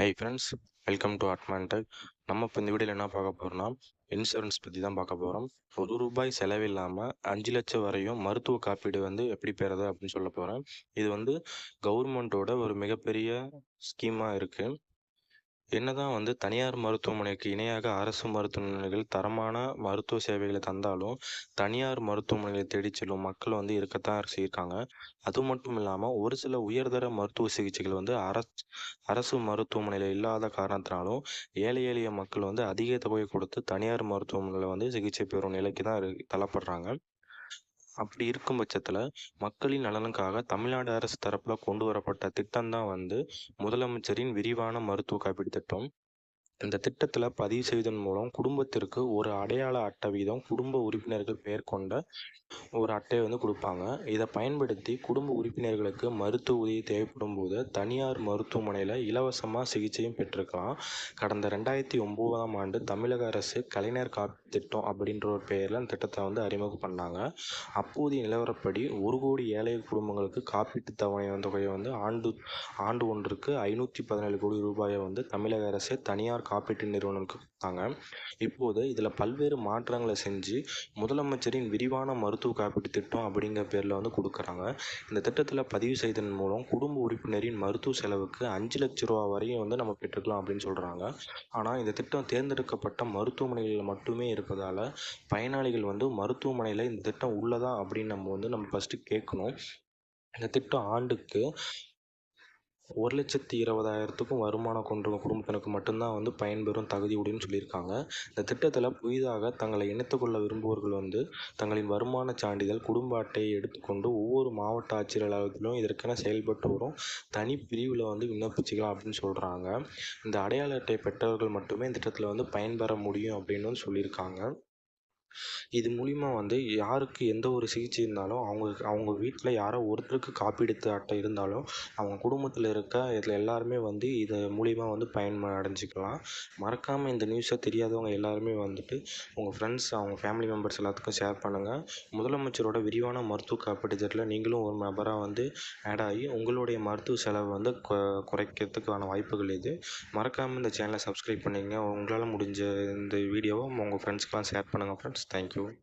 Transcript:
High friends welcome to அட்மான்டெக் நம்ம இப்போ இந்த வீடியோவில் என்ன பார்க்க போகிறோம்னா இன்சூரன்ஸ் பற்றி தான் பார்க்க போகிறோம் ஒரு ரூபாய் செலவில்லாமல் அஞ்சு லட்சம் வரையும் மருத்துவ காப்பீடு வந்து எப்படி பெறது அப்படின்னு சொல்ல போகிறேன் இது வந்து கவர்மெண்ட்டோட ஒரு மிகப்பெரிய ஸ்கீமாக இருக்குது என்னதான் வந்து தனியார் மருத்துவமனைக்கு இணையாக அரசு மருத்துவமனைகள் தரமான மருத்துவ சேவைகளை தந்தாலும் தனியார் மருத்துவமனைகளை தேடி செல்லும் மக்கள் வந்து இருக்கத்தான் செய்யிருக்காங்க. அது மட்டும் இல்லாமல் ஒரு சில உயர்தர மருத்துவ சிகிச்சைகள் வந்து அரசு அரசு மருத்துவமனையில் இல்லாத காரணத்தினாலும் ஏழை எளிய மக்கள் வந்து அதிக தொகையை கொடுத்து தனியார் மருத்துவமனையில் வந்து சிகிச்சை பெறும் நிலைக்கு தான் தள்ளப்படுறாங்க. அப்படி இருக்கும் பட்சத்தில் மக்களின் நலனுக்காக தமிழ்நாடு அரசு தரப்பில் கொண்டு வரப்பட்ட திட்டம் தான் வந்து முதலமைச்சரின் விரிவான மருத்துவ காப்பீடு திட்டம். இந்த திட்டத்தில் பதிவு செய்வதன் மூலம் குடும்பத்திற்கு ஒரு அடையாள அட்டை வீதம் குடும்ப உறுப்பினர்கள் பெயர் கொண்ட ஒரு அட்டையை வந்து கொடுப்பாங்க. இதை பயன்படுத்தி குடும்ப உறுப்பினர்களுக்கு மருத்துவ உதவி தேவைப்படும் போது தனியார் மருத்துவமனையில் இலவசமாக சிகிச்சையும் பெற்றிருக்கலாம். கடந்த ரெண்டாயிரத்தி ஒம்போதாம் ஆண்டு தமிழக அரசு கலைஞர் காப்பீடு திட்டம் அப்படின்ற ஒரு பெயரில் அந்த திட்டத்தை வந்து அறிமுகம் பண்ணாங்க. அப்போதைய நிலவரப்படி ஒரு கோடி ஏழை குடும்பங்களுக்கு காப்பீட்டு தவணை தொகையை வந்து ஆண்டு ஆண்டு ஒன்றுக்கு ஐநூற்றி பதினேழு கோடி ரூபாயை வந்து தமிழக அரசு தனியார் காப்பீட்டு நிறுவனங்களுக்கு கொடுத்தாங்க. இப்போது இதில் பல்வேறு மாற்றங்களை செஞ்சு முதலமைச்சரின் விரிவான மருத்துவ காப்பீட்டு திட்டம் அப்படிங்கிற பேரில் வந்து கொடுக்குறாங்க. இந்த திட்டத்தில் பதிவு செய்ததன் மூலம் குடும்ப உறுப்பினரின் மருத்துவ செலவுக்கு அஞ்சு லட்ச ரூபா வரையும் வந்து நம்ம பெற்றுக்கலாம் அப்படின்னு சொல்கிறாங்க ஆனால் இந்த திட்டம் தேர்ந்தெடுக்கப்பட்ட மருத்துவமனைகளில் மட்டுமே இருப்பதால் பயனாளிகள் வந்து மருத்துவமனையில் இந்த திட்டம் உள்ளதா அப்படின்னு நம்ம வந்து நம்ம ஃபஸ்ட்டு கேட்கணும் இந்த திட்டம் ஆண்டுக்கு ஒரு லட்சத்தி இருபதாயிரத்துக்கும் வருமானம் கொண்ட குடும்பத்தினருக்கு மட்டும்தான் வந்து பயன்பெறும் தகுதியுடன் சொல்லியிருக்காங்க. இந்த திட்டத்தில் புதிதாக தங்களை இணைத்துக் கொள்ள விரும்புவோர்கள் வந்து தங்களின் வருமான சான்றிதழ் குடும்ப அட்டையை எடுத்துக்கொண்டு ஒவ்வொரு மாவட்ட ஆட்சியர் அலுவலகத்திலும் இதற்கென செயல்பட்டு வரும் தனி பிரிவில் வந்து விண்ணப்பிச்சுக்கலாம் அப்படின்னு சொல்கிறாங்க இந்த அடையாள அட்டை பெற்றவர்கள் மட்டுமே இந்த திட்டத்தில் வந்து பயன்பெற முடியும் அப்படின்னு சொல்லியிருக்காங்க. இது மூலிமா வந்து யாருக்கு எந்த ஒரு சிகிச்சை இருந்தாலும் அவங்க அவங்க வீட்டில் யாரோ ஒருத்தருக்கு காப்பீடு அட்டை இருந்தாலும் அவங்க குடும்பத்தில் இருக்க இதில் எல்லாருமே வந்து இது மூலிமா வந்து பயன் அடைஞ்சிக்கலாம். மறக்காமல் இந்த நியூஸை தெரியாதவங்க எல்லாருமே வந்துட்டு உங்கள் ஃப்ரெண்ட்ஸ் அவங்க ஃபேமிலி மெம்பர்ஸ் எல்லாத்துக்கும் ஷேர் பண்ணுங்கள் முதலமைச்சரோட விரிவான மருத்துவ காப்பீட்டு திட்டத்தில் நீங்களும் ஒரு நபராக வந்து ஆட் ஆகி உங்களுடைய மருத்துவ செலவை வந்து குறைக்கிறதுக்கான வாய்ப்புகள் இது. மறக்காமல் இந்த சேனலை சப்ஸ்கிரைப் பண்ணிங்க உங்களால் முடிஞ்ச இந்த வீடியோவை உங்கள் ஃப்ரெண்ட்ஸ்க்கெலாம் ஷேர் பண்ணுங்கள் ஃப்ரெண்ட்ஸ் Thank you.